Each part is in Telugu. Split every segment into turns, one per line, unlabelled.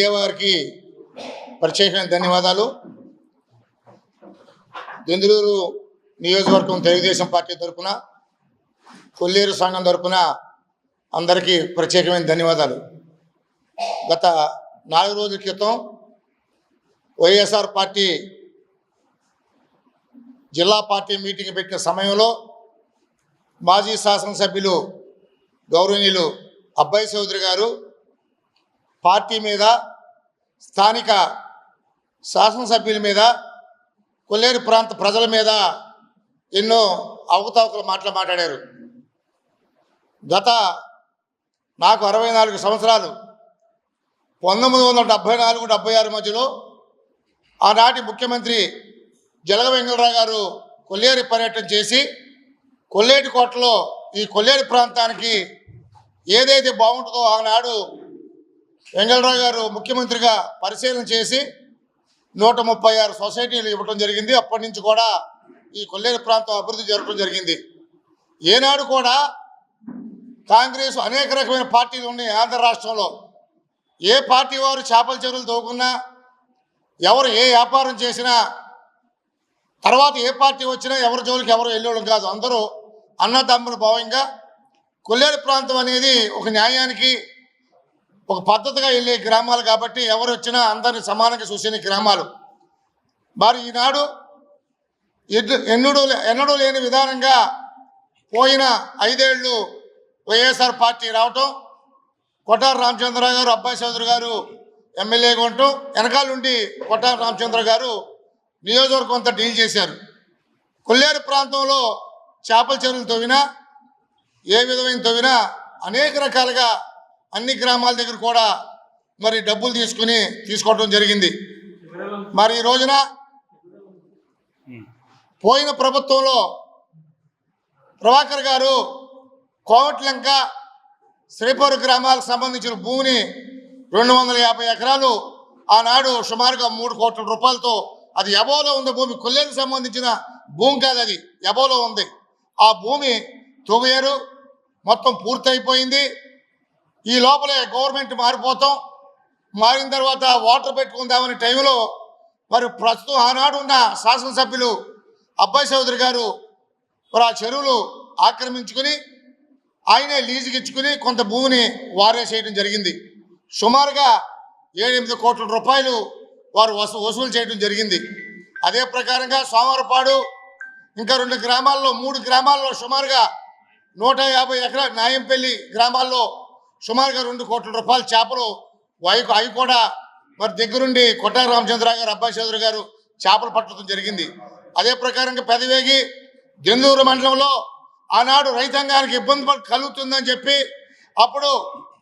మీడియా వారికి ప్రత్యేకమైన ధన్యవాదాలు. దెందులూరు నియోజకవర్గం తెలుగుదేశం పార్టీ తరఫున కొల్లేరు సంఘం తరఫున అందరికీ ప్రత్యేకమైన ధన్యవాదాలు. గత నాలుగు రోజుల క్రితం వైఎస్ఆర్ పార్టీ జిల్లా పార్టీ మీటింగ్ పెట్టిన సమయంలో మాజీ శాసనసభ్యులు గౌరవనీయులు అబ్బాయి చౌదరి గారు పార్టీ మీద స్థానిక శాసనసభ్యుల మీద కొల్లేరు ప్రాంత ప్రజల మీద ఎన్నో అవకతవకలు మాటలు మాట్లాడారు. గత నాకు అరవై నాలుగు సంవత్సరాలు. పంతొమ్మిది వందల డెబ్భై నాలుగు డెబ్భై ఆరు మధ్యలో ఆనాటి ముఖ్యమంత్రి జలగ వెంకటరావు గారు కొల్లేరు పర్యటన చేసి కొల్లేటి కోటలో ఈ కొల్లేరు ప్రాంతానికి ఏదైతే బాగుంటుందో ఆనాడు వెంగళరావు గారు ముఖ్యమంత్రిగా పరిశీలన చేసి నూట ముప్పై ఆరు సొసైటీలు ఇవ్వడం జరిగింది. అప్పటి నుంచి కూడా ఈ కొల్లేరు ప్రాంతం అభివృద్ధి జరగడం జరిగింది. ఏనాడు కూడా కాంగ్రెస్ అనేక రకమైన పార్టీలు ఉన్నాయి ఆంధ్ర రాష్ట్రంలో. ఏ పార్టీ వారు చేపల చెరువులు తవ్వుకున్నా ఎవరు ఏ వ్యాపారం చేసినా తర్వాత ఏ పార్టీ వచ్చినా ఎవరి జోలికి ఎవరు వెళ్ళడం కాదు. అందరూ అన్నదమ్ముల భావంగా కొల్లేరు ప్రాంతం అనేది ఒక న్యాయానికి ఒక పద్ధతిగా వెళ్ళే గ్రామాలు కాబట్టి ఎవరు వచ్చినా అందరిని సమానంగా చూసిన గ్రామాలు. మరి ఈనాడు ఎన్నడూ లే- ఎన్నడూ లేని విధానంగా పోయిన ఐదేళ్ళు వైఎస్ఆర్ పార్టీ రావటం కొటార రామచంద్ర గారు అబ్బాయి చౌదరి గారు ఎమ్మెల్యేగా ఉండటం వెనకాల కొటార రామచంద్ర గారు నియోజకవర్గం అంతా డీల్ చేశారు. కొల్లేరు ప్రాంతంలో చేపల చెరువులు తవ్వినా ఏ విధమైన తవ్వినా అనేక రకాలుగా అన్ని గ్రామాల దగ్గర కూడా మరి డబ్బులు తీసుకుని తీసుకోవడం జరిగింది. మరి ఈ రోజున పోయిన ప్రభుత్వంలో ప్రభాకర్ గారు కోవట్లంక శ్రీపూర్ గ్రామాలకు సంబంధించిన భూమిని రెండు వందల యాభై ఎకరాలు ఆనాడు సుమారుగా మూడు కోట్ల రూపాయలతో అది ఎబోలో ఉంది భూమి కొల్లేరుకు సంబంధించిన భూమి కాదు అది ఎబోలో ఉంది. ఆ భూమి తవ్వారు మొత్తం పూర్తయిపోయింది. ఈ లోపలే గవర్నమెంట్ మారిపోతాం. మారిన తర్వాత వాటర్ పెట్టుకుందామనే టైంలో మరి ప్రస్తుతం ఆనాడు ఉన్న శాసనసభ్యులు అబ్బాయి చౌదరి గారు మరి ఆ చెరువులు ఆక్రమించుకుని ఆయనే లీజుకి ఇచ్చుకుని కొంత భూమిని వారే చేయడం జరిగింది. సుమారుగా ఏడెనిమిది కోట్ల రూపాయలు వారు వసూ వసూలు చేయడం జరిగింది. అదే ప్రకారంగా సోమవారపాడు ఇంకా రెండు గ్రామాల్లో మూడు గ్రామాల్లో సుమారుగా నూట యాభై ఎకరా నాయంపల్లి గ్రామాల్లో సుమారుగా రెండు కోట్ల రూపాయల చేపలు అవి అవి కూడా మరి దగ్గరుండి కొట్టార రామచంద్ర గారు అబ్బాయి చౌదరి గారు చేపలు పట్టడం జరిగింది. అదే ప్రకారంగా పెదవేగి జందూరు మండలంలో ఆనాడు రైతాంగానికి ఇబ్బంది కలుగుతుందని చెప్పి అప్పుడు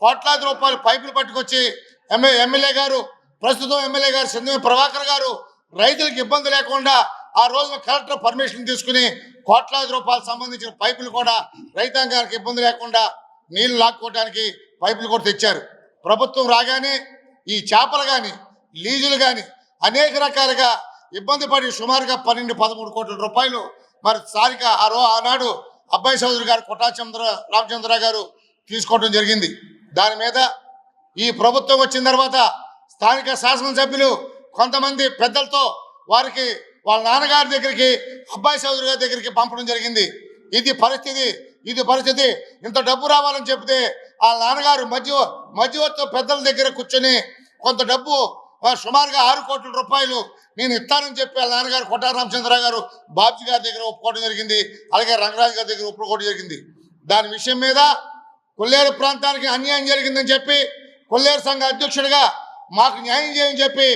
కోట్లాది రూపాయలు పైపులు పట్టుకొచ్చి ఎమ్మె ఎమ్మెల్యే గారు ప్రస్తుతం ఎమ్మెల్యే గారు సింధు ప్రభాకర్ గారు రైతులకు ఇబ్బంది లేకుండా ఆ రోజున కలెక్టర్ పర్మిషన్ తీసుకుని కోట్లాది రూపాయలు సంబంధించిన పైపులు కూడా రైతాంగానికి ఇబ్బంది లేకుండా నీళ్ళు లాక్కోవడానికి పైపులు కూడా తెచ్చారు. ప్రభుత్వం రాగానే ఈ చేపలు కానీ లీజులు కానీ అనేక రకాలుగా ఇబ్బంది పడి సుమారుగా పన్నెండు పదమూడు కోట్ల రూపాయలు మరి సారిక ఆ రో ఆనాడు అబ్బాయి చౌదరి గారు కొట్టాచంద్ర రామచంద్ర గారు తీసుకోవడం జరిగింది. దాని మీద ఈ ప్రభుత్వం వచ్చిన తర్వాత స్థానిక శాసనసభ్యులు కొంతమంది పెద్దలతో వారికి వాళ్ళ నాన్నగారి దగ్గరికి అబ్బాయి చౌదరి గారి దగ్గరికి పంపడం జరిగింది. ఇది పరిస్థితి ఇది పరిస్థితి. ఇంత డబ్బు రావాలని చెప్తే ఆ నాన్నగారు మధ్య మధ్యవర్తి పెద్దల దగ్గర కూర్చొని కొంత డబ్బు సుమారుగా ఆరు కోట్ల రూపాయలు నేను ఇస్తానని చెప్పి వాళ్ళ నాన్నగారు కొట్టార రామచంద్ర గారు. బాబ్జీ గారి దగ్గర ఒప్పుకోవడం జరిగింది. అలాగే రంగరాజు గారి దగ్గర ఒప్పుకోవడం జరిగింది. దాని విషయం మీద కొల్లేరు ప్రాంతానికి అన్యాయం జరిగిందని చెప్పి కొల్లేరు సంఘ అధ్యక్షుడిగా మాకు న్యాయం చేయని చెప్పి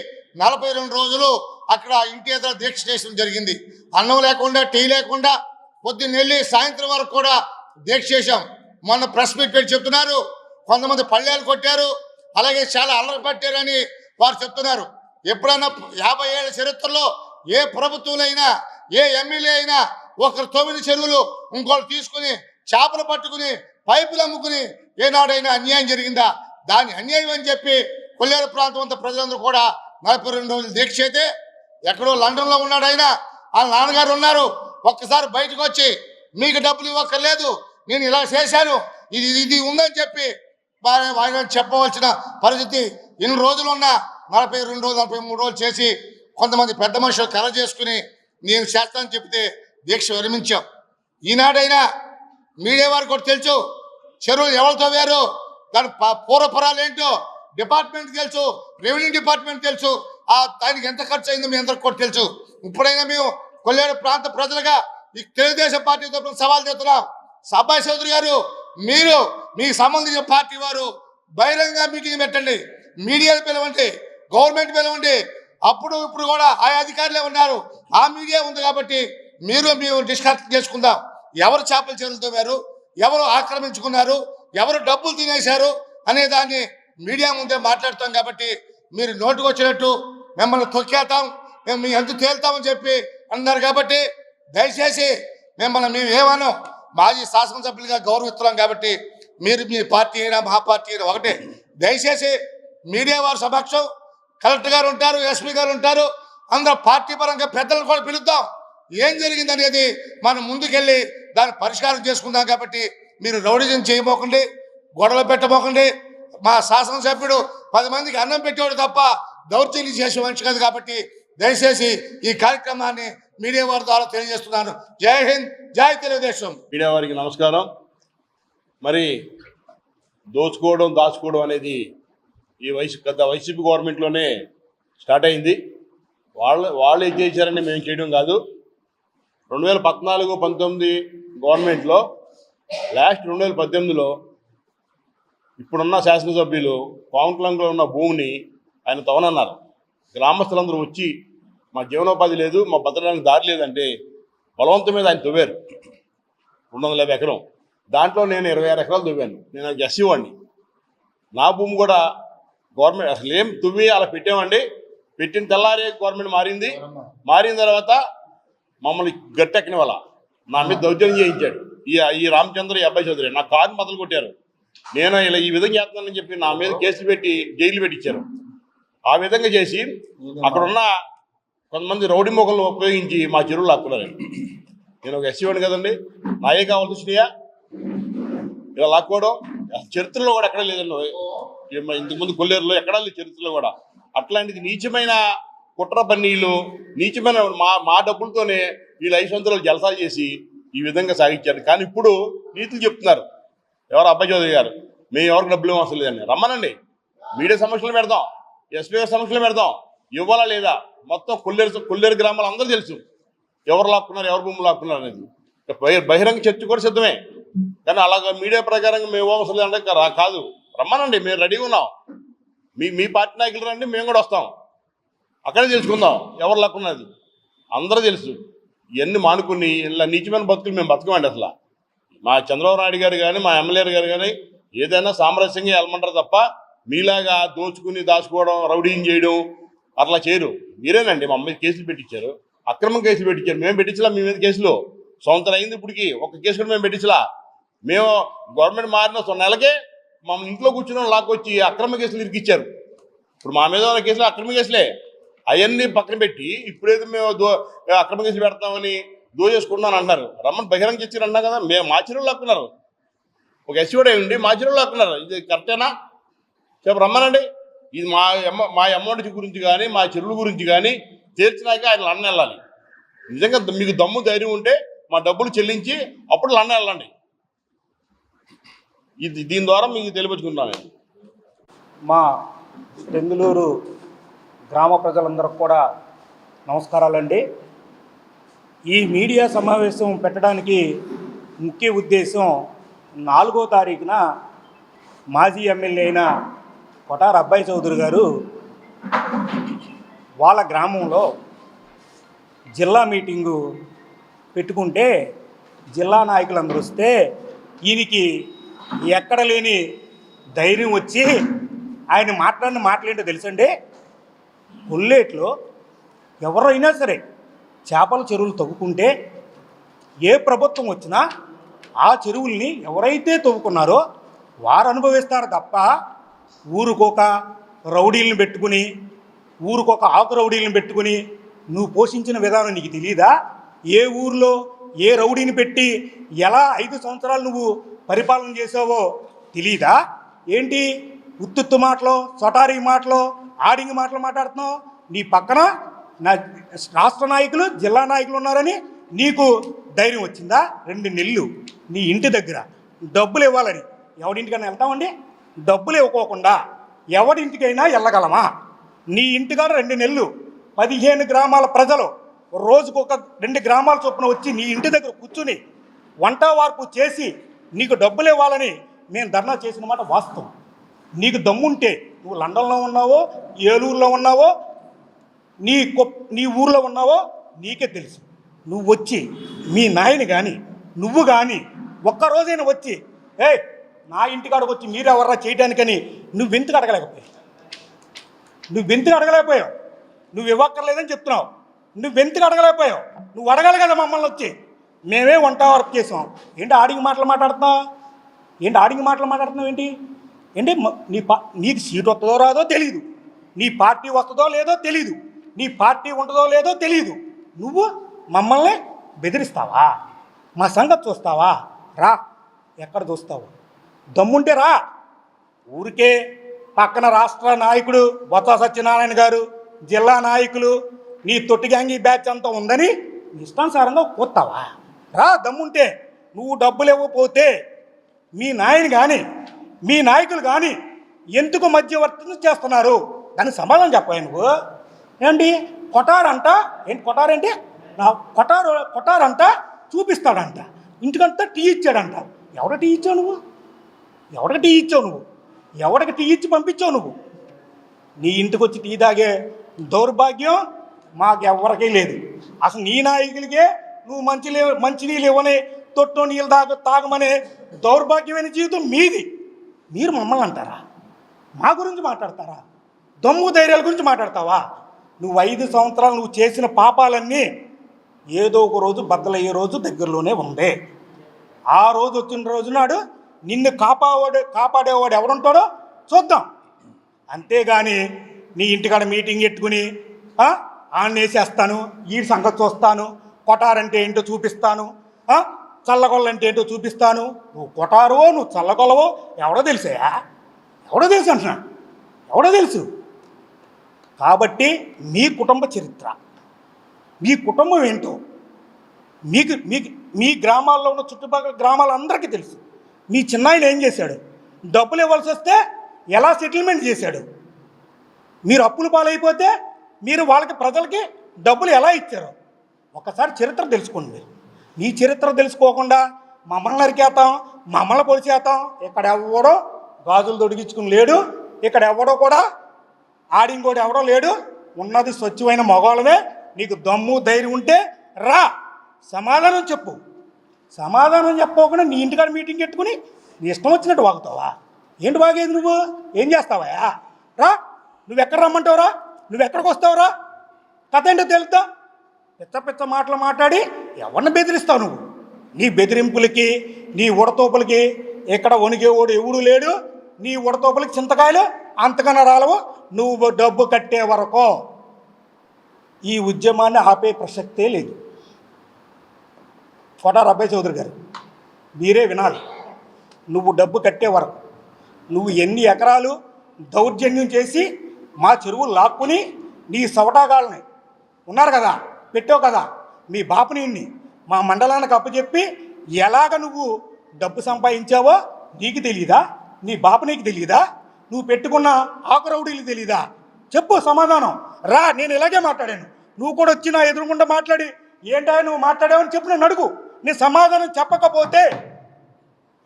నలభై రెండు రోజులు అక్కడ ఇంటి ఎదుర దీక్ష చేయడం జరిగింది. అన్నం లేకుండా టీ లేకుండా పొద్దున్న వెళ్ళి సాయంత్రం వరకు కూడా దీక్ష చేశాం. మొన్న ప్రెస్ మీట్ పెట్టి చెప్తున్నారు. కొంతమంది పళ్ళేలు కొట్టారు. అలాగే చాలా అల్లరి పట్టారని వారు చెప్తున్నారు. ఎప్పుడన్నా యాభై ఏళ్ళ చరిత్రలో ఏ ప్రభుత్వంలో ఏ ఎమ్మెల్యే అయినా ఒకరు తొమ్మిది చెరువులు ఇంకోటి తీసుకుని చేపలు పట్టుకుని పైపులు అమ్ముకుని ఏనాడైనా అన్యాయం జరిగిందా? దాని అన్యాయం అని చెప్పి కొల్లేరు ప్రాంతం అంతా ప్రజలందరూ కూడా నలభై రెండు రోజులు దీక్ష అయితే ఎక్కడో లండన్లో ఉన్నాడు ఆయన. వాళ్ళ నాన్నగారు ఉన్నారు. ఒక్కసారి బయటకు వచ్చి మీకు డబ్బులు ఇవ్వక్కర్లేదు. నేను ఇలా చేశాను. ఇది ఇది ఉందని చెప్పి వారి వారిని చెప్పవలసిన పరిస్థితి ఎన్ని రోజులు ఉన్నా నలభై రెండు రోజులు నలభై మూడు రోజులు చేసి కొంతమంది పెద్ద మనుషులు కర చేసుకుని నేను చేస్తానని చెప్తే దీక్ష విరమించాం. ఈనాడైనా మీడియా వారికి కూడా తెలుసు చెరువులు ఎవరితో తవ్వారు దాని ప- పూర్వపురాలు ఏంటో డిపార్ట్మెంట్ తెలుసు రెవెన్యూ డిపార్ట్మెంట్ తెలుసు ఆ దానికి ఎంత ఖర్చు అయిందో మీ అందరికి కూడా తెలుసు. ఇప్పుడైనా మేము కొల్లేరు ప్రాంత ప్రజలుగా ఈ తెలుగుదేశం పార్టీ తరఫున సవాల్ చేస్తున్నాం. సభాయ్ చౌదరి గారు మీరు మీకు సంబంధించిన పార్టీ వారు బహిరంగ మీటింగ్ పెట్టండి. మీడియాలు పిలవండి గవర్నమెంట్ పిలవండి. అప్పుడు ఇప్పుడు కూడా ఆ అధికారులే ఉన్నారు. ఆ మీడియా ఉంది కాబట్టి మీరు మేము డిస్కస్ చేసుకుందాం. ఎవరు చేపల చేతులతో వారు ఎవరు ఆక్రమించుకున్నారు? ఎవరు డబ్బులు తినేశారు? అనే దాన్ని మీడియా ముందే మాట్లాడతాం కాబట్టి మీరు నోటుకు వచ్చినట్టు మిమ్మల్ని తొక్కేతాం మేము మీ ఎంత తేల్తామని చెప్పి అన్నారు కాబట్టి దయచేసి మిమ్మల్ని మేము ఏమనో మాజీ శాసనసభ్యులుగా గౌరవిస్తున్నాం కాబట్టి మీరు మీ పార్టీ అయినా మా పార్టీ అయినా ఒకటే. దయచేసి మీడియా వారి సమక్షం కలెక్టర్ గారు ఉంటారు ఎస్పీ గారు ఉంటారు అందరూ పార్టీ పరంగా పెద్దలను కూడా పిలుద్దాం. ఏం జరిగింది అనేది మనం ముందుకెళ్ళి దాన్ని పరిష్కారం చేసుకుందాం కాబట్టి మీరు రౌడిజం చేయబోకండి గొడవలు పెట్టబోకండి. మా శాసనసభ్యుడు పది మందికి అన్నం పెట్టేవాడు తప్ప దౌర్జన్యం చేసే మనిషి కాదు కాబట్టి దయచేసి ఈ కార్యక్రమాన్ని మీడియా వారి ద్వారా తెలియజేస్తున్నాను. జై హింద్ జై తెలుగుదేశం.
మీడియా వారికి నమస్కారం. మరి దోచుకోవడం దాచుకోవడం అనేది ఈ వయసు గత వైసీపీ గవర్నమెంట్లోనే స్టార్ట్ అయింది. వాళ్ళ వాళ్ళు ఏం చేశారని మేము చేయడం కాదు. రెండు వేల పద్నాలుగు పంతొమ్మిది గవర్నమెంట్లో లాస్ట్ రెండు వేల పద్దెనిమిదిలో ఇప్పుడున్న శాసనసభ్యులు పావుంకులంలో ఉన్న భూమిని ఆయన తవనన్నారు గ్రామస్తులందరూ వచ్చి మా జీవనోపాధి లేదు మా బతకడానికి దారి లేదంటే బలవంతం మీద ఆయన తవ్వారు రెండు వందల యాభై ఎకరం. దాంట్లో నేను ఇరవై ఆరు ఎకరాలు దువ్వాను. నేను ఎస్సీ వాడిని. నా భూమి కూడా గవర్నమెంట్ అసలు ఏం తువ్వి అలా పెట్టామండి. పెట్టిన తెల్లారి గవర్నమెంట్ మారింది. మారిన తర్వాత మమ్మల్ని గట్టెక్కిన వాళ్ళ నా మీద దౌర్జన్యం చేయించాడు. ఈ ఈ రామచంద్ర ఈ అబ్బాయి చౌదరి నా కారు మొదలు కొట్టారు. నేను ఇలా ఈ విధంగా చేస్తున్నానని చెప్పి నా మీద కేసులు పెట్టి జైలు పెట్టించారు ఆ విధంగా చేసి అక్కడున్న కొంతమంది రౌడీ మొగలను ఉపయోగించి మా చెరువులు లాక్కున్నారు నేను ఒక ఎస్సీ కదండి. నాయే కావాల్సి వచ్చినాయా? ఇలా లాక్కోవడం. చరిత్రలో కూడా ఎక్కడ లేదండి. ఇంతకుముందు కొల్లేరులో ఎక్కడా లేదు చరిత్రలో కూడా. అట్లాంటిది నీచమైన కుట్ర పన్నీలు నీచమైన మా మా డబ్బులతోనే వీళ్ళు ఐదు సంవత్సరాలు జలసాలు చేసి ఈ విధంగా సాగించారు. కానీ ఇప్పుడు నీతులు చెప్తున్నారు. ఎవరు అబ్బాయి చౌదరి గారు? మేము ఎవరికి డబ్బులు అవసరం లేదండి. రమ్మనండి. మీడియా సమస్యలు పెడదాం. ఎస్పీ సమస్యలు పెడదాం. ఇవ్వాలా లేదా? మొత్తం కొల్లేరు కొల్లేరు గ్రామాలు అందరూ తెలుసు. ఎవరు లాక్కున్నారు ఎవరు భూములు లాక్కున్నారు అనేది. బహి- బహిరంగ చర్చ కూడా సిద్ధమే. కానీ అలాగ మీడియా ప్రకారంగా మేము అవసరం లేదంటే రా- కాదు. రమ్మనండి మేము రెడీగా ఉన్నాం. మీ మీ పార్టీ నాయకులు రండి మేము కూడా వస్తాం. అక్కడే తెలుసుకుందాం ఎవరు లాక్కున్నది. అందరూ తెలుసు. ఇవన్నీ మానుకుని ఇలా నీచమైన బతుకులు మేము బతకమండి అసలు. మా చంద్రబాబు నాయుడు గారు కానీ మా ఎమ్మెల్యే గారు కానీ ఏదైనా సామరస్యంగా వెళ్ళమంటారు తప్ప మీలాగా దోచుకుని దాచుకోవడం రౌడీని చేయడం అట్లా చేయరు. మీరేనండి మా అమ్మాయి కేసులు పెట్టించారు అక్రమం కేసులు పెట్టించారు మేము పెట్టించలా మీ మీద కేసులు. సంవత్సరం అయింది ఇప్పటికి. ఒక కేసు కూడా మేము పెట్టించలా. మేము గవర్నమెంట్ మారిన సొన్నెలకే నెలకే మమ్మల్ని ఇంట్లో కూర్చున్న లాక్కొచ్చి అక్రమ కేసులు ఇరికిచ్చారు. ఇప్పుడు మా మీద ఉన్న కేసులు అక్రమ కేసులే. అవన్నీ పక్కన పెట్టి ఇప్పుడైతే మేము దో అక్రమ కేసులు పెడతామని దోచేసుకుంటున్నాను అంటున్నారు. రమ్మని బహిరంగ చర్చలు అన్నా కదా మేము మా చెరువులు లాక్కున్నారు. ఒక ఎస్సీడే ఉండి మా చెరువులు లాక్కున్నారు. ఇది కరెక్టేనా? చెప్పు రమ్మనండి. ఇది మా అమ్మ మా అమౌంట్ గురించి కానీ మా చెరువుల గురించి కానీ తీర్చినాక ఆయన లండన్ వెళ్ళాలి. నిజంగా మీకు దమ్ము ధైర్యం ఉంటే మా డబ్బులు చెల్లించి అప్పుడు లండన్ వెళ్ళండి. ఇది దీని ద్వారా మీకు తెలియపరుచుకుంటాను
మా టెంగులూరు గ్రామ ప్రజలందరికి కూడా నమస్కారాలండి. ఈ మీడియా సమావేశం పెట్టడానికి ముఖ్య ఉద్దేశం నాలుగో తారీఖున మాజీ ఎమ్మెల్యే అయిన కొటార అబ్బాయి చౌదరి గారు వాళ్ళ గ్రామంలో జిల్లా మీటింగు పెట్టుకుంటే జిల్లా నాయకులందరూ వస్తే ఈయనకి ఎక్కడ లేని ధైర్యం వచ్చి ఆయన మాట్లాడిన మాటలేంటో తెలుసండి? కొల్లేట్లో ఎవరైనా సరే చేపల చెరువులు తవ్వుకుంటే ఏ ప్రభుత్వం వచ్చినా ఆ చెరువుల్ని ఎవరైతే తవ్వుకున్నారో వారు అనుభవిస్తారు తప్ప ఊరుకోక రౌడీలను పెట్టుకుని ఊరుకొక ఆకు రౌడీలను పెట్టుకుని నువ్వు పోషించిన విధానం నీకు తెలియదా ఏ ఊర్లో ఏ రౌడీని పెట్టి ఎలా ఐదు సంవత్సరాలు నువ్వు పరిపాలన చేసావో తెలీదా? ఏంటి? ఉత్తుత్తు మాటలు సొటారీ మాటలో ఆడింగి మాటలు మాట్లాడుతున్నావు? నీ పక్కన నా రాష్ట్ర నాయకులు జిల్లా నాయకులు ఉన్నారని నీకు ధైర్యం వచ్చిందా? రెండు నెల్లు నీ ఇంటి దగ్గర డబ్బులు ఇవ్వాలని ఎవడింటికన్నా వెళ్తామండి? డబ్బులు ఇవ్వకోకుండా ఎవరింటికైనా వెళ్ళగలమా నీ ఇంటికాడ రెండు నెలలు పదిహేను గ్రామాల ప్రజలు రోజుకు ఒక రెండు గ్రామాల చొప్పున వచ్చి నీ ఇంటి దగ్గర కూర్చుని వంట వార్పు చేసి నీకు డబ్బులు ఇవ్వాలని మేము ధర్నా చేసిన మాట వాస్తవం. నీకు దమ్ముంటే నువ్వు లండన్లో ఉన్నావో ఏలూరులో ఉన్నావో నీ నీ ఊర్లో ఉన్నావో నీకే తెలుసు. నువ్వు వచ్చి మీ నాయని కానీ నువ్వు కానీ ఒక్కరోజైనా వచ్చి ఏ నా ఇంటికాడకు వచ్చి మీరెవర్రా చేయడానికని నువ్వెందుకు అడగలేకపోయావు. నువ్వెందుకు అడగలేకపోయావు. నువ్వు ఇవ్వక్కర్లేదని చెప్తున్నావు. నువ్వెందుకు అడగలేకపోయావు. నువ్వు అడగాలి కదా మమ్మల్ని వచ్చి. మేమే వంట వర్క్ చేసాం. ఏంటి ఆడిగి మాటలు మాట్లాడుతున్నావు? ఏంటి ఆడికి మాటలు మాట్లాడుతున్నావు ఏంటి? ఏంటి నీ పా నీకు సీట్ వస్తుందో రాదో తెలియదు నీ పార్టీ వస్తుందో లేదో తెలియదు నీ పార్టీ ఉంటుందో లేదో తెలియదు నువ్వు మమ్మల్ని బెదిరిస్తావా? మా సంగతి చూస్తావా? రా ఎక్కడ చూస్తావు? దమ్ముంటే రా. ఊరికే పక్కన రాష్ట్ర నాయకుడు బొత్స సత్యనారాయణ గారు జిల్లా నాయకులు నీ తొట్టిగాంగి బ్యాచ్ అంతా ఉందని ఇష్టానుసారంగా కూర్తావా రా దమ్ముంటే. నువ్వు డబ్బులు ఇవ్వకపోతే మీ నాయని కానీ మీ నాయకులు కానీ ఎందుకు మధ్యవర్తిని చేస్తున్నారు? దానికి సమాధానం చెప్పాయి నువ్వు? ఏంటి? కొటారంట? ఏంటి కొటారేంటి? నా కొటారు కొటారంట చూపిస్తాడంట. ఇంటికంతా టీ ఇచ్చాడంట. ఎవడ టీ ఇచ్చావు నువ్వు? ఎవడికి టీ ఇచ్చావు నువ్వు? ఎవడికి టీ ఇచ్చి పంపించావు నువ్వు? నీ ఇంటికి వచ్చి టీ తాగే దౌర్భాగ్యం మాకెవ్వరికీ లేదు. అసలు నీ నాయకులకే నువ్వు మంచి మంచి నీళ్ళు ఇవ్వని తొట్టు నీళ్ళు తాగ తాగమనే దౌర్భాగ్యమైన జీవితం మీది. మీరు మమ్మల్ని అంటారా? మా గురించి మాట్లాడతారా? దొమ్ము ధైర్యాల గురించి మాట్లాడతావా? నువ్వు ఐదు సంవత్సరాలు నువ్వు చేసిన పాపాలన్నీ ఏదో ఒక రోజు బద్దలయ్యే రోజు దగ్గరలోనే ఉంది ఆ రోజు వచ్చిన రోజు నాడు నిన్ను కాపాడే కాపాడేవాడు ఎవడుంటాడో చూద్దాం. అంతేగాని నీ ఇంటికాడ మీటింగ్ పెట్టుకుని ఆ, ఆన్ వేసేస్తాను ఈ సంగతి చూస్తాను కొటారంటే ఏంటో చూపిస్తాను చల్లగొల్లంటే ఏంటో చూపిస్తాను. నువ్వు కొటారో నువ్వు చల్లగొల్లవో ఎవడో తెలుసా? ఎవడో తెలుసు అంటున్నా. ఎవడో తెలుసు. కాబట్టి మీ కుటుంబ చరిత్ర మీ కుటుంబం ఏంటో మీకు మీకు మీ గ్రామాల్లో ఉన్న చుట్టుపక్కల గ్రామాలందరికీ తెలుసు. మీ చిన్నాయన ఏం చేశాడు? డబ్బులు ఇవ్వాల్సి వస్తే ఎలా సెటిల్మెంట్ చేశాడు? మీరు అప్పులు పాలైపోతే మీరు వాళ్ళకి ప్రజలకి డబ్బులు ఎలా ఇచ్చారు? ఒకసారి చరిత్ర తెలుసుకోండి మీ చరిత్ర తెలుసుకోకుండా మమ్మల్ని నరికేస్తాం మమ్మల్ని పొడిచేస్తాం ఇక్కడ ఎవడో గాజులు తొడిగించుకుని లేడు ఇక్కడ ఎవడో కూడా ఆడింకోడు ఎవడో లేడు ఉన్నది స్వచ్ఛమైన మగవాళ్ళమే నీకు దమ్ము ధైర్యం ఉంటే రా. సమాధానం చెప్పు. సమాధానం చెప్పకుండా నీ ఇంటికాడ మీటింగ్ పెట్టుకుని నీ ఇష్టం వచ్చినట్టు వాగుతావా? ఏంటి వాగేది నువ్వు? ఏం చేస్తావా? రా నువ్వు ఎక్కడ రమ్మంటావురా నువ్వు ఎక్కడికి వస్తావురా కథ ఏంటో తెలుస్తా పిచ్చ పిచ్చ మాటలు మాట్లాడి ఎవరిని బెదిరిస్తావు నువ్వు? నీ బెదిరింపులకి నీ ఉడతోపులకి ఇక్కడ వణిగేవాడు ఎవడు లేడు. నీ ఉడతోపులకి చింతకాయలు అంతకన్నా రాలవు. నువ్వు డబ్బు కట్టే వరకు ఈ ఉద్యమాన్ని ఆపే ప్రసక్తే లేదు. కోట రబ్బాయి చౌదరి గారు. మీరే వినాలి. నువ్వు డబ్బు కట్టే వరకు నువ్వు ఎన్ని ఎకరాలు దౌర్జన్యం చేసి మా చెరువులు లాక్కుని నీ సవటాగాళ్ళని ఉన్నారు కదా పెట్టావు కదా మీ బాపుని మా మండలానికి అప్పచెప్పి ఎలాగ నువ్వు డబ్బు సంపాదించావో నీకు తెలియదా నీ బాప నీకు తెలియదా నువ్వు పెట్టుకున్న ఆకురౌడీలు తెలియదా చెప్పు సమాధానం. రా నేను ఇలాగే మాట్లాడాను. నువ్వు కూడా వచ్చి నా ఎదురుగుండా మాట్లాడి. ఏంటా నువ్వు మాట్లాడావని చెప్పు నేను అడుగు. నీ సమాధానం చెప్పకపోతే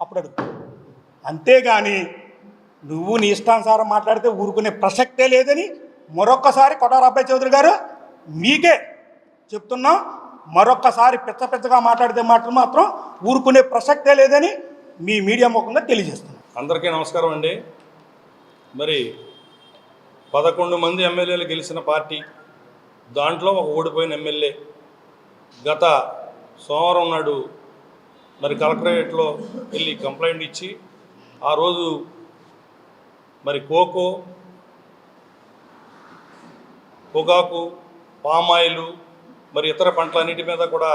అప్పుడు అడుగు. అంతేగాని నువ్వు నీ ఇష్టానుసారం మాట్లాడితే ఊరుకునే ప్రసక్తే లేదని మరొక్కసారి కొటారబ్బాయి చౌదరి గారు మీకే చెప్తున్నాం. మరొక్కసారి పిచ్చ పిచ్చగా మాట్లాడితే మాటలు మాత్రం ఊరుకునే ప్రసక్తే లేదని మీ మీడియా ముఖంగా తెలియజేస్తున్నాం.
అందరికీ నమస్కారం అండి. మరి పదకొండు మంది ఎమ్మెల్యేలు గెలిచిన పార్టీ దాంట్లో ఒక ఓడిపోయిన ఎమ్మెల్యే గత సోమవారం నాడు మరి కలెక్టరేట్లో వెళ్ళి కంప్లైంట్ ఇచ్చి ఆ రోజు మరి కోకో పొగాకు పామాయిలు మరి ఇతర పంటలన్నిటి మీద కూడా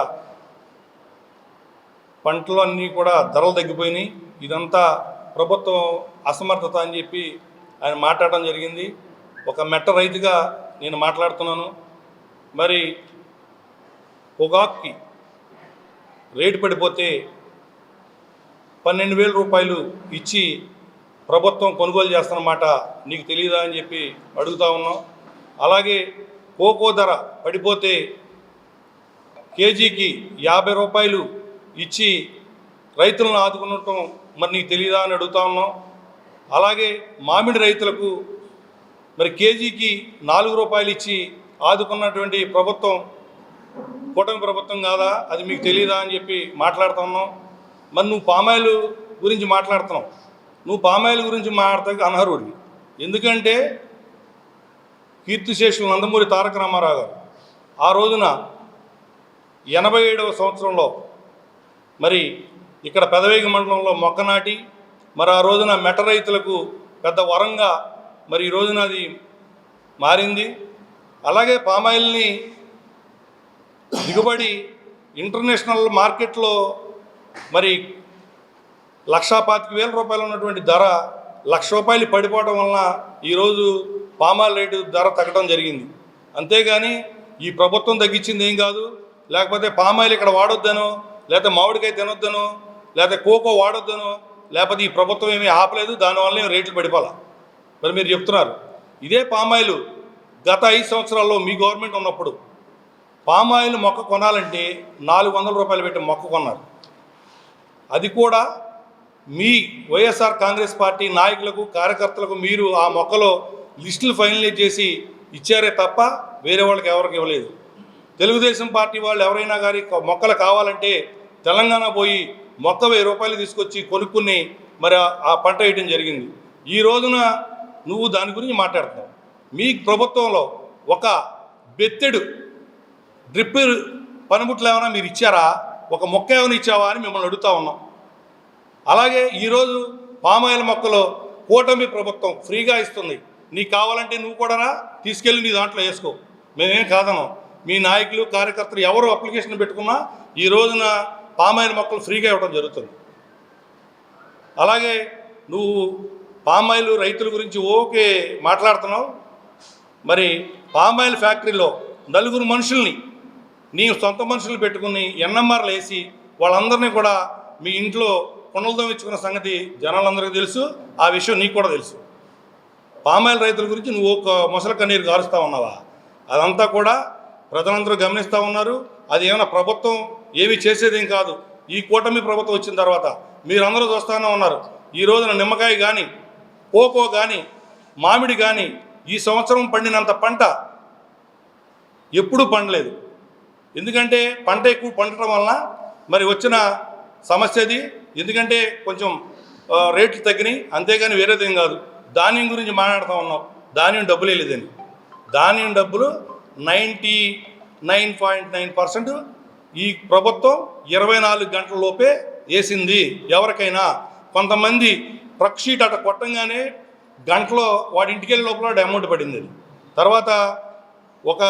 పంటలు అన్నీ కూడా ధరలు తగ్గిపోయినాయి. ఇదంతా ప్రభుత్వం అసమర్థత అని చెప్పి ఆయన మాట్లాడడం జరిగింది. ఒక మెట్ట రైతుగా నేను మాట్లాడుతున్నాను. మరి పొగాక్కి రేటు పడిపోతే పన్నెండు వేల రూపాయలు ఇచ్చి ప్రభుత్వం కొనుగోలు చేస్తున్నమాట నీకు తెలియదా అని చెప్పి అడుగుతా ఉన్నాం. అలాగే కోకో ధర పడిపోతే కేజీకి యాభై రూపాయలు ఇచ్చి రైతులను ఆదుకునటం మరి నీకు తెలియదా అని అడుగుతా ఉన్నాం. అలాగే మామిడి రైతులకు మరి కేజీకి నాలుగు రూపాయలు ఇచ్చి ఆదుకున్నటువంటి ప్రభుత్వం కూటమి ప్రభుత్వం కాదా? అది మీకు తెలియదా అని చెప్పి మాట్లాడుతున్నాం మరి నువ్వు పామాయిల్ గురించి మాట్లాడుతున్నావు. నువ్వు పామాయిల్ గురించి మాట్లాడతానికి అనర్హుడివి ఎందుకంటే కీర్తిశేషులు నందమూరి తారక రామారావు గారు ఆ రోజున ఎనభై ఏడవ సంవత్సరంలో మరి ఇక్కడ పెదవేగి మండలంలో మొక్క నాటి మరి ఆ రోజున మెట రైతులకు పెద్ద వరంగా మరి ఈ రోజున అది మారింది. అలాగే పామాయిల్ని దిగుబడి ఇంటర్నేషనల్ మార్కెట్లో మరి లక్షా పాతిక వేల రూపాయలు ఉన్నటువంటి ధర లక్ష రూపాయలు పడిపోవడం వలన ఈరోజు పామాయిల్ రేటు ధర తగ్గడం జరిగింది. అంతేగాని ఈ ప్రభుత్వం తగ్గించింది ఏం కాదు. లేకపోతే పామాయిల్ ఇక్కడ వాడొద్దనో లేకపోతే మామిడికాయ తినొద్దనో లేకపోతే కోకో వాడొద్దనో లేకపోతే ఈ ప్రభుత్వం ఏమీ ఆపలేదు దానివల్ల రేట్లు పడిపోలా. మరి మీరు చెప్తున్నారు. ఇదే పామాయిల్ గత ఐదు సంవత్సరాల్లో మీ గవర్నమెంట్ ఉన్నప్పుడు పామాయిల్ మొక్క కొనాలంటే నాలుగు వందల రూపాయలు పెట్టి మొక్క కొన్నారు. అది కూడా మీ వైఎస్ఆర్ కాంగ్రెస్ పార్టీ నాయకులకు కార్యకర్తలకు మీరు ఆ మొక్కలో లిస్టులు ఫైనలైజ్ చేసి ఇచ్చారే తప్ప వేరే వాళ్ళకి ఎవరికి ఇవ్వలేదు. తెలుగుదేశం పార్టీ వాళ్ళు ఎవరైనా కానీ మొక్కలు కావాలంటే తెలంగాణ పోయి మొక్క వెయ్యి రూపాయలు తీసుకొచ్చి కొనుక్కుని మరి ఆ- ఆ పంట వేయడం జరిగింది. ఈ రోజున నువ్వు దాని గురించి మాట్లాడుతున్నావు. మీ ప్రభుత్వంలో ఒక బెత్తెడు డ్రిప్ పనిముట్లు ఏమైనా మీరు ఇచ్చారా? ఒక మొక్క ఏమైనా ఇచ్చావా అని మిమ్మల్ని అడుగుతా ఉన్నాం. అలాగే ఈరోజు పామాయిల్ మొక్కలు కూటమి ప్రభుత్వం ఫ్రీగా ఇస్తుంది. నీకు కావాలంటే నువ్వు కూడా రా, తీసుకెళ్ళి నీ దాంట్లో వేసుకో. మేమేం కాదనం మీ నాయకులు కార్యకర్తలు ఎవరు అప్లికేషన్ పెట్టుకున్నా ఈ రోజున పామాయిల్ మొక్కలు ఫ్రీగా ఇవ్వడం జరుగుతుంది. అలాగే నువ్వు పామాయిల్ రైతుల గురించి ఓకే మాట్లాడుతున్నావు. మరి పామాయిల్ ఫ్యాక్టరీలో నలుగురు మనుషుల్ని నీ సొంత మనుషులు పెట్టుకుని ఎన్ఎంఆర్లు వేసి వాళ్ళందరినీ కూడా మీ ఇంట్లో కుండలతో ఇచ్చుకున్న సంగతి జనాలందరికీ తెలుసు ఆ విషయం నీకు కూడా తెలుసు. పామాయిల్ రైతుల గురించి నువ్వు ఒక మొసల కన్నీరు గారుస్తూ ఉన్నావా? అదంతా కూడా ప్రజలందరూ గమనిస్తూ ఉన్నారు. అది ఏమైనా ప్రభుత్వం ఏమీ చేసేదేం కాదు. ఈ కూటమి ప్రభుత్వం వచ్చిన తర్వాత మీరందరూ చూస్తూనే ఉన్నారు. ఈ రోజున నిమ్మకాయ కానీ కోకో కానీ మామిడి కానీ ఈ సంవత్సరం పండినంత పంట ఎప్పుడూ పండలేదు. ఎందుకంటే పంట ఎక్కువ పండటం వలన మరి వచ్చిన సమస్య అది ఎందుకంటే కొంచెం రేట్లు తగ్గినాయి. అంతేగాని వేరేదేం కాదు. ధాన్యం గురించి మాట్లాడుతూ ఉన్నాం. ధాన్యం డబ్బులు లేదని ధాన్యం డబ్బులు ninety nine point nine percent ఈ ప్రభుత్వం ఇరవై నాలుగు గంటల లోపే వేసింది. ఎవరికైనా కొంతమంది ట్రక్ షీట్ కొట్టంగానే గంటలో వాడి ఇంటికి వెళ్ళే లోపల అమౌంట్ పడింది తర్వాత ఒక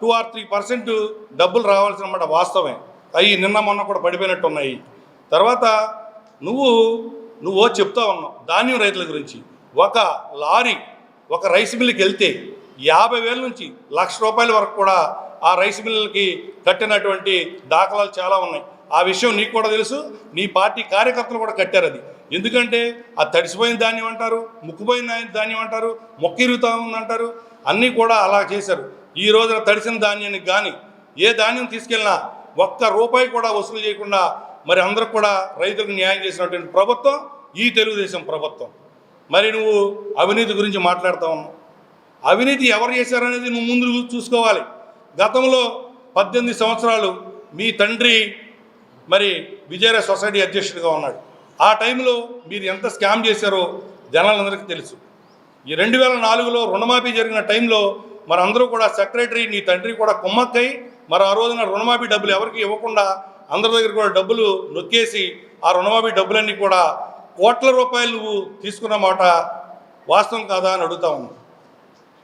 టూ ఆర్ త్రీ పర్సెంట్ డబ్బులు రావాల్సిన మాట వాస్తవమే. అవి నిన్న మొన్న కూడా పడిపోయినట్టు ఉన్నాయి తర్వాత నువ్వు నువ్వు చెప్తా ఉన్నావు ధాన్యం రైతుల గురించి. ఒక లారీ ఒక రైస్ మిల్లుకి వెళ్తే యాభై వేల నుంచి లక్ష రూపాయల వరకు కూడా ఆ రైస్ మిల్లులకి కట్టినటువంటి దాఖలాలు చాలా ఉన్నాయి. ఆ విషయం నీకు కూడా తెలుసు నీ పార్టీ కార్యకర్తలు కూడా కట్టారు అది. ఎందుకంటే ఆ తడిసిపోయిన ధాన్యం అంటారు ముక్కుపోయిన ధాన్యం అంటారు మొక్కిరుగుతా ఉందంటారు అన్నీ కూడా అలా చేశారు. ఈ రోజున తడిసిన ధాన్యానికి కానీ ఏ ధాన్యం తీసుకెళ్ళినా ఒక్క రూపాయి కూడా వసూలు చేయకుండా మరి అందరికి కూడా రైతులకు న్యాయం చేసినటువంటి ప్రభుత్వం ఈ తెలుగుదేశం ప్రభుత్వం. మరి నువ్వు అవినీతి గురించి మాట్లాడుతూ ఉన్నావు. అవినీతి ఎవరు చేశారనేది నువ్వు ముందు చూసుకోవాలి. గతంలో పద్దెనిమిది సంవత్సరాలు మీ తండ్రి మరి విజయరాజ్ సొసైటీ అధ్యక్షుడిగా ఉన్నాడు. ఆ టైంలో మీరు ఎంత స్కామ్ చేశారో జనాలందరికీ తెలుసు. ఈ రెండు వేల నాలుగులో రుణమాఫీ జరిగిన టైంలో మరి అందరూ కూడా సెక్రటరీ నీ తండ్రి కూడా కుమ్మక్కై మరి ఆ రోజున రుణమాఫీ డబ్బులు ఎవరికి ఇవ్వకుండా అందరి దగ్గర కూడా డబ్బులు నొక్కేసి ఆ రుణమాఫీ డబ్బులన్నీ కూడా కోట్ల రూపాయలు నువ్వు తీసుకున్న మాట వాస్తవం కాదా అని అడుగుతా ఉన్నాను.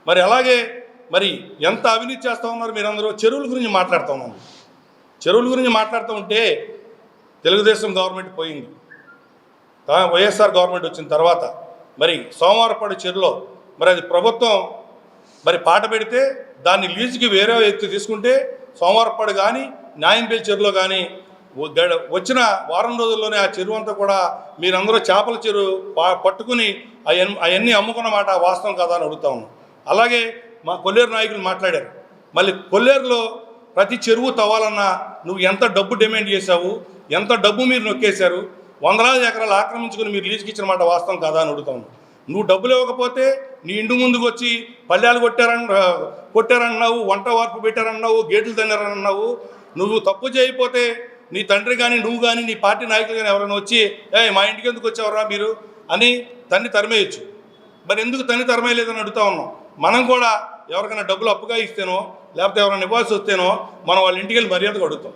మరి అలాగే మరి ఎంత అవినీతి చేస్తూ ఉన్నారు మీరందరూ? చెరువుల గురించి మాట్లాడుతూ ఉన్నాను. చెరువుల గురించి మాట్లాడుతూ ఉంటే తెలుగుదేశం గవర్నమెంట్ పోయింది. వైఎస్ఆర్ గవర్నమెంట్ వచ్చిన తర్వాత మరి సోమవారపాడు చెరువులో మరి అది ప్రభుత్వం మరి పాట పెడితే దాన్ని లీజుకి వేరే వ్యక్తి తీసుకుంటే సోమవారపాడు కానీ న్యాయంపల్లి చెరువులో కానీ వచ్చిన వారం రోజుల్లోనే ఆ చెరువు అంతా కూడా మీరందరూ చేపల చెరువు పా- పట్టుకుని అవన్నీ అవన్నీ అమ్ముకున్న మాట వాస్తవం కదా అని అడుగుతా ఉన్నాం. అలాగే మా కొల్లేరు నాయకులు మాట్లాడారు. మళ్ళీ కొల్లేరులో ప్రతి చెరువు తవ్వాలన్నా నువ్వు ఎంత డబ్బు డిమాండ్ చేశావు ఎంత డబ్బు మీరు నొక్కేశారు వందలాది ఎకరాలు ఆక్రమించుకుని మీరు లీజుకి ఇచ్చిన మాట వాస్తవం కదా అని అడుగుతా ఉన్నాం. నువ్వు డబ్బులు ఇవ్వకపోతే నీ ఇంటి ముందుకు వచ్చి పల్లెలు కొట్టారన్న కొట్టారన్నావు వంట వార్పు పెట్టారన్నావు గేట్లు తిన్నారన్నావు నువ్వు తప్పు చేయకపోతే నీ తండ్రి కానీ నువ్వు కానీ నీ పార్టీ నాయకులు కానీ ఎవరైనా వచ్చి ఏ మా ఇంటికి ఎందుకు వచ్చేవరా మీరు? అని తన్ని తరిమేయచ్చు. మరి ఎందుకు తన్ని తరమేయలేదని అడుగుతా ఉన్నాం. మనం కూడా ఎవరికైనా డబ్బులు అప్పుగా ఇస్తేనో లేకపోతే ఎవరైనా ఇవ్వాల్సి వస్తేనో మనం వాళ్ళ ఇంటికి వెళ్ళి మర్యాదగా అడుగుతాం.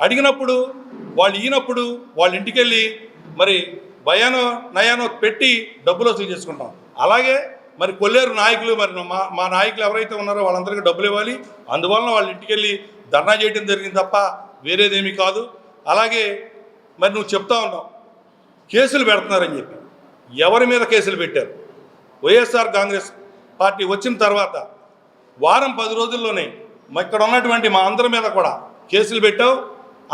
అడిగినప్పుడు వాళ్ళు ఈనప్పుడు వాళ్ళ ఇంటికి వెళ్ళి మరి భయానో నయానో పెట్టి డబ్బులు వసూలు చేసుకుంటాం. అలాగే మరి కొల్లేరు నాయకులు మరి మా మా నాయకులు ఎవరైతే ఉన్నారో వాళ్ళందరికీ డబ్బులు ఇవ్వాలి. అందువలన వాళ్ళ ఇంటికి వెళ్ళి ధర్నా చేయడం జరిగింది తప్ప వేరేదేమీ కాదు. అలాగే మరి నువ్వు చెప్తా ఉన్నావు కేసులు పెడుతున్నారని చెప్పి. ఎవరి మీద కేసులు పెట్టారు? వైఎస్ఆర్ కాంగ్రెస్ పార్టీ వచ్చిన తర్వాత వారం పది రోజుల్లోనే మా ఇక్కడ ఉన్నటువంటి మా అందరి మీద కూడా కేసులు పెట్టావు.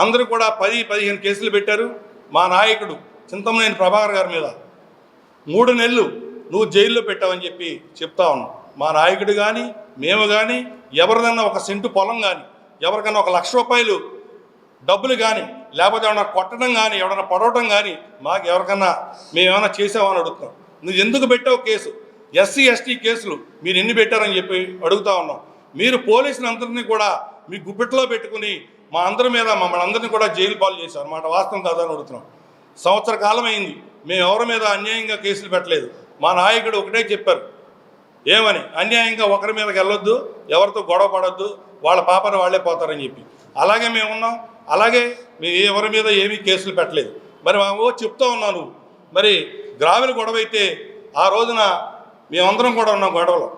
అందరూ కూడా పది పదిహేను కేసులు పెట్టారు. మా నాయకుడు చింతమనేని ప్రభాకర్ గారి మీద మూడు నెలలు నువ్వు జైల్లో పెట్టావని చెప్పి చెప్తా ఉన్నాం. మా నాయకుడు కానీ మేము కానీ ఎవరిదన్నా ఒక సెంటు పొలం కానీ ఎవరికైనా ఒక లక్ష రూపాయలు డబ్బులు కానీ లేకపోతే ఏమైనా కొట్టడం కానీ ఎవరైనా పడవటం కానీ మాకు ఎవరికన్నా మేము ఏమైనా చేసామని అడుగుతాం నువ్వు ఎందుకు పెట్టావు కేసు? ఎస్సీ ఎస్టీ కేసులు మీరు ఎన్ని పెట్టారని చెప్పి అడుగుతా ఉన్నాం. మీరు పోలీసులు అందరినీ కూడా మీ గుప్పెట్లో పెట్టుకుని మా అందరి మీద మమ్మల్ని అందరినీ కూడా జైలు పాలు చేశారు. మాట వాస్తవం కాదని అడుగుతున్నాం. సంవత్సర కాలం అయింది మేము ఎవరి మీద అన్యాయంగా కేసులు పెట్టలేదు. మా నాయకుడు ఒకటే చెప్పారు. ఏమని? అన్యాయంగా ఒకరి మీదకి వెళ్ళొద్దు ఎవరితో గొడవ పడొద్దు వాళ్ళ పాపని వాళ్ళే పోతారని చెప్పి. అలాగే మేము ఉన్నాం అలాగే మేము ఎవరి మీద ఏమీ కేసులు పెట్టలేదు. మరి మేము చెప్తా ఉన్నాను మరి గ్రామీణ గొడవ అయితే ఆ రోజున మేమందరం కూడా ఉన్నాం గొడవలో.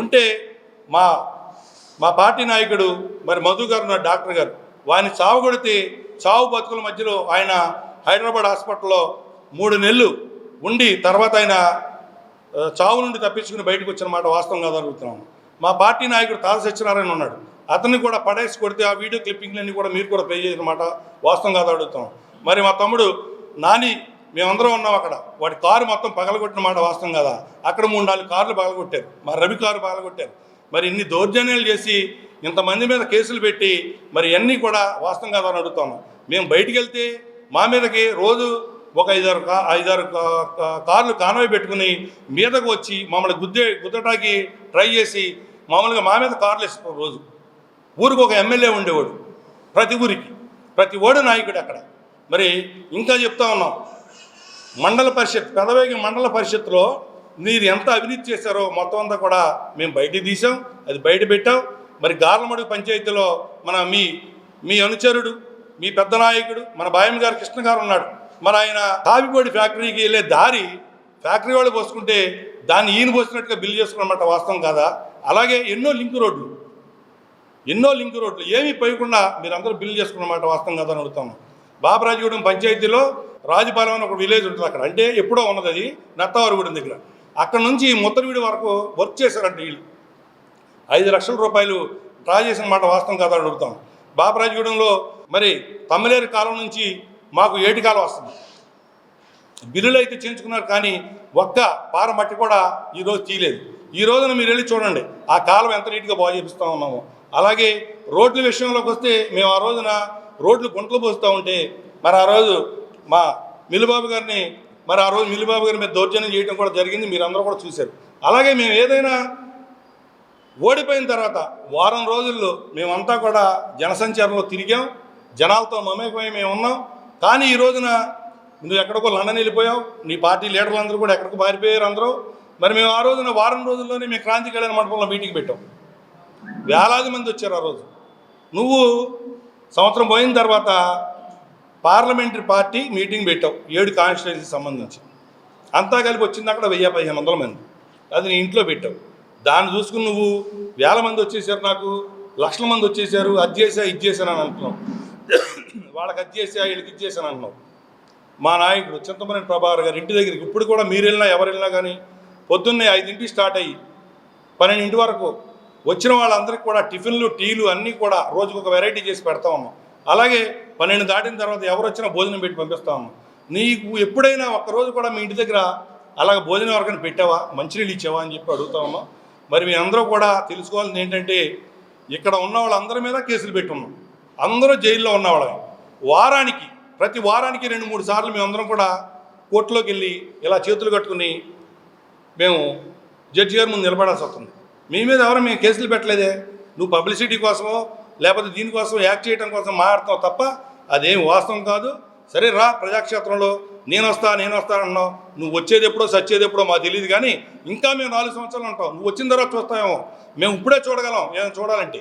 ఉంటే మా మా పార్టీ నాయకుడు మరి మధు గారు నా డాక్టర్ గారు. వాడిని చావు కొడితే చావు బతుకుల మధ్యలో ఆయన హైదరాబాద్ హాస్పిటల్లో మూడు నెలలు ఉండి తర్వాత ఆయన చావు నుండి తప్పించుకుని బయటకు వచ్చిన మాట వాస్తవం కాదు అడుగుతున్నాము మా పార్టీ నాయకుడు తాత సత్యనారాయణ ఉన్నాడు. అతన్ని కూడా పడేసి కొడితే ఆ వీడియో క్లిప్పింగ్లన్నీ కూడా మీరు కూడా పే చేసిన మాట వాస్తవం కాదు అడుగుతాం మరి మా తమ్ముడు నాని మేమందరం ఉన్నాం అక్కడ. వాడి కారు మొత్తం పగలగొట్టిన మాట వాస్తవం కదా? అక్కడ మూడు నాలుగు కార్లు పగలగొట్టారు. మా రవి కారు పగలగొట్టారు. మరి ఇన్ని దౌర్జన్యాలు చేసి ఇంతమంది మీద కేసులు పెట్టి మరి అన్నీ కూడా వాస్తవం కాదని అడుగుతాము మేము బయటికి వెళ్తే మా మీదకి రోజు ఒక ఐదారు కా ఐదారు కార్లు కానవి పెట్టుకుని మీదకు వచ్చి మమ్మల్ని గుద్దే గుద్దటానికి ట్రై చేసి మామూలుగా మా మీద కార్లు వేసుకో రోజు. ఊరికి ఒక ఎమ్మెల్యే ఉండేవాడు ప్రతి ఊరికి. ప్రతి ఓడు నాయకుడు అక్కడ. మరి ఇంకా చెప్తా ఉన్నాం. మండల పరిషత్ పెదవేగి మండల పరిషత్లో మీరు ఎంత అవినీతి చేశారో మొత్తం అంతా కూడా మేము బయట తీసాం అది బయట పెట్టాం. మరి గార్లమడుగు పంచాయతీలో మన మీ మీ అనుచరుడు మీ పెద్ద నాయకుడు మన బాయమ్మ గారు కృష్ణ గారు ఉన్నాడు. మరి ఆయన కాఫీపొడి ఫ్యాక్టరీకి వెళ్ళే దారి ఫ్యాక్టరీ వాళ్ళు పోసుకుంటే దాన్ని ఈయన పోసినట్టుగా బిల్ చేసుకున్నమాట వాస్తవం కాదా? అలాగే ఎన్నో లింక్ రోడ్లు. ఎన్నో లింక్ రోడ్లు. ఏమీ పోయకుండా మీరందరూ బిల్ బిల్లు చేసుకున్నమాట వాస్తవం కదా అని అడుగుతాము పంచాయతీలో రాజుపాలెం అని ఒక విలేజ్ ఉంటుంది అక్కడ. అంటే ఎప్పుడో ఉన్నది అది. నత్తవారిగూడెం దగ్గర. అక్కడ నుంచి ముత్తరవీడి వరకు వర్క్ చేశారంట వీళ్ళు. ఐదు లక్షల రూపాయలు డ్రా చేసిన మాట వాస్తవం కాదని అడుగుతాం. బాబరాజగూడెంలో మరి తమ్మలేరు కాలం నుంచి మాకు ఏటి కాలం వస్తుంది? బిల్లులు అయితే చేయించుకున్నారు కానీ ఒక్క పార మట్టి కూడా ఈరోజు తీయలేదు. ఈ రోజున మీరు వెళ్ళి చూడండి ఆ కాలం ఎంత నీట్గా బాగు చేపిస్తూ ఉన్నాము. అలాగే రోడ్ల విషయంలోకి వస్తే మేము ఆ రోజున రోడ్లు గుంటలు పోస్తూ ఉంటే మరి ఆ రోజు మా మిల్లుబాబు గారిని మరి ఆ రోజు మిల్లుబాబు గారి మీద దౌర్జన్యం చేయడం కూడా జరిగింది మీరు అందరూ కూడా చూశారు. అలాగే మేము ఏదైనా ఓడిపోయిన తర్వాత వారం రోజుల్లో మేమంతా కూడా జనసంచారంలో తిరిగాం జనాలతో మమేకమై మేము ఉన్నాం కానీ ఈ రోజున నువ్వు ఎక్కడికో లండన్ వెళ్ళిపోయావు నీ పార్టీ లీడర్లు అందరూ కూడా ఎక్కడికి పారిపోయారు అందరూ. మరి మేము ఆ రోజున వారం రోజుల్లోనే మేము క్రాంతి కళ్యాణ మండపంలో మీటింగ్ పెట్టాం. వేలాది మంది వచ్చారు ఆ రోజు. నువ్వు సంవత్సరం పోయిన తర్వాత పార్లమెంటరీ పార్టీ మీటింగ్ పెట్టావు ఏడు కాన్స్టిట్యున్సీకి సంబంధించి. అంతా కలిపి వచ్చింది అక్కడ వెయ్యి పదిహేను వందల మంది. అది నీ ఇంట్లో పెట్టావు. దాన్ని చూసుకుని నువ్వు వేల మంది వచ్చేసారు నాకు లక్షల మంది వచ్చేసారు అది చేసా ఇది చేశాను అని అంటున్నావు. వాళ్ళకి అది చేసి వీళ్ళకి ఇది చేశాను అన్నావు మా నాయకుడు చింతమనేని ప్రభాకర్ గారు ఇంటి దగ్గరికి ఇప్పుడు కూడా మీరు వెళ్ళినా ఎవరు వెళ్ళినా కానీ పొద్దున్నే ఐదింటికి స్టార్ట్ అయ్యి పన్నెండింటి వరకు వచ్చిన వాళ్ళందరికీ కూడా టిఫిన్లు టీలు అన్నీ కూడా రోజుకు ఒక వెరైటీ చేసి పెడతా ఉన్నాం. అలాగే పన్నెండు దాటిన తర్వాత ఎవరు వచ్చినా భోజనం పెట్టి పంపిస్తా ఉన్నాం. నీకు ఎప్పుడైనా ఒక్కరోజు కూడా మీ ఇంటి దగ్గర అలాగ భోజనం ఎవరికైనా పెట్టావా? మంచినీళ్ళు ఇచ్చావా అని చెప్పి అడుగుతా ఉన్నాం. మరి మీ అందరూ కూడా తెలుసుకోవాల్సింది ఏంటంటే ఇక్కడ ఉన్న వాళ్ళందరి మీద కేసులు పెట్టున్నాం. అందరూ జైల్లో ఉన్నవాళ్ళమే వారానికి ప్రతి వారానికి రెండు మూడు సార్లు మేమందరం కూడా కోర్టులోకి వెళ్ళి ఇలా చేతులు కట్టుకుని మేము జడ్జి గారి ముందు నిలబడాల్సి వస్తుంది. మీ మీద ఎవరు మేము కేసులు పెట్టలేదే. నువ్వు పబ్లిసిటీ కోసమో లేకపోతే దీనికోసం యాక్ట్ చేయడం కోసం మాట్లాడతావు తప్ప అదేం వాస్తవం కాదు. సరే రా ప్రజాక్షేత్రంలో నేను వస్తా నేను వస్తా అన్నావు. నువ్వు వచ్చేది ఎప్పుడో సచ్చేది ఎప్పుడో మాకు తెలియదు కానీ ఇంకా మేము నాలుగు సంవత్సరాలు ఉంటాం. నువ్వు వచ్చిన తర్వాత చూస్తామేమో మేము ఇప్పుడే చూడగలం ఏమైనా చూడాలంటే.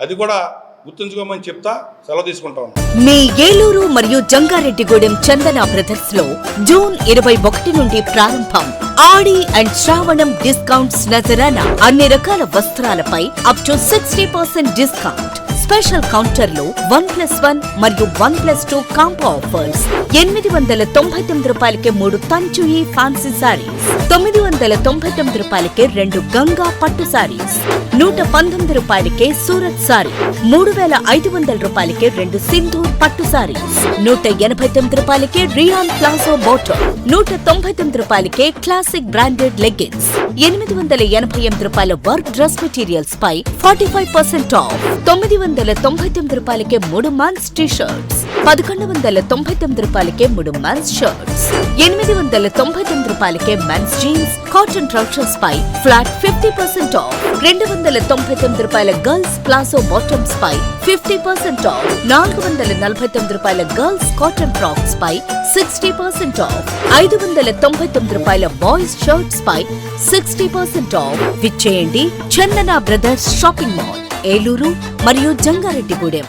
అది కూడా గుర్తుంచుకోమని చెప్తా సెలవు తీసుకుంటాం
మీ ఏలూరు మరియు జంగారెడ్డిగూడెం చందన బ్రదర్స్లో జూన్ ఇరవై ఒకటి నుండి ప్రారంభం ఆడి అండ్ శ్రావణం డిస్కౌంట్స్ నజరాన అన్ని రకాల వస్త్రాలపై up to sixty percent discount special కౌంటర్లు వన్ ప్లస్ వన్ మరియు one plus two combo offers ఎనిమిది వందల తొంభై తొమ్మిది రూపాయలకే మూడు తంచుయి ఫ్యాన్సీ సారీస్ తొమ్మిది వందల తొంభై తొమ్మిది రూపాయలకే రెండు గంగా పట్టు సారీస్ నూట పంతొమ్మిది రూపాయలకే సూరత్ సారీ మూడు వేల ఐదు వందల రూపాయలకే రెండు సింధూర్ పట్టు సారీస్ నూట ఎనభై తొమ్మిది రూపాయలకే రియాన్ ప్లాజో బోటో నూట తొంభై తొమ్మిది రూపాయలకే క్లాసిక్ బ్రాండెడ్ లెగ్గిన్స్ ఎనిమిది వందల ఎనభై ఎనిమిది రూపాయల వర్క్ డ్రెస్ మెటీరియల్స్ పై ఫార్టీ ఫైవ్ పర్సెంట్ ఆఫ్ తొమ్మిది వందల తొంభై తొమ్మిది రూపాయలకే మూడు మంత్స్ టీ షర్ట్స్ పదకొండు వందల తొంభై తొమ్మిది రూపాయలకే మూడు మెన్స్ షర్ట్స్ ఎనిమిది వందల తొంభై తొమ్మిది రూపాయలకే మెన్స్ జీన్స్ కాటన్ ట్రౌజర్స్ పై ఫ్లాట్ ఫిఫ్టీ పర్సెంట్ ఆఫ్ రెండు వందల తొంభై తొమ్మిది రూపాయల గర్ల్స్ ప్లాసో బాటమ్స్ పై ఫిఫ్టీ పర్సెంట్ ఆఫ్ నాలుగు వందల నలభై తొమ్మిది రూపాయల గర్ల్స్ కాటన్ ఫ్రాక్స్ పై సిక్స్టీ పర్సెంట్ ఆఫ్ ఐదు వందల తొంభై తొమ్మిది రూపాయల బాయ్స్ షర్ట్స్ పై sixty percent off విచ్చేయండి Chandana brothers shopping mall Eluru మరియు జంగారెడ్డిగూడెం.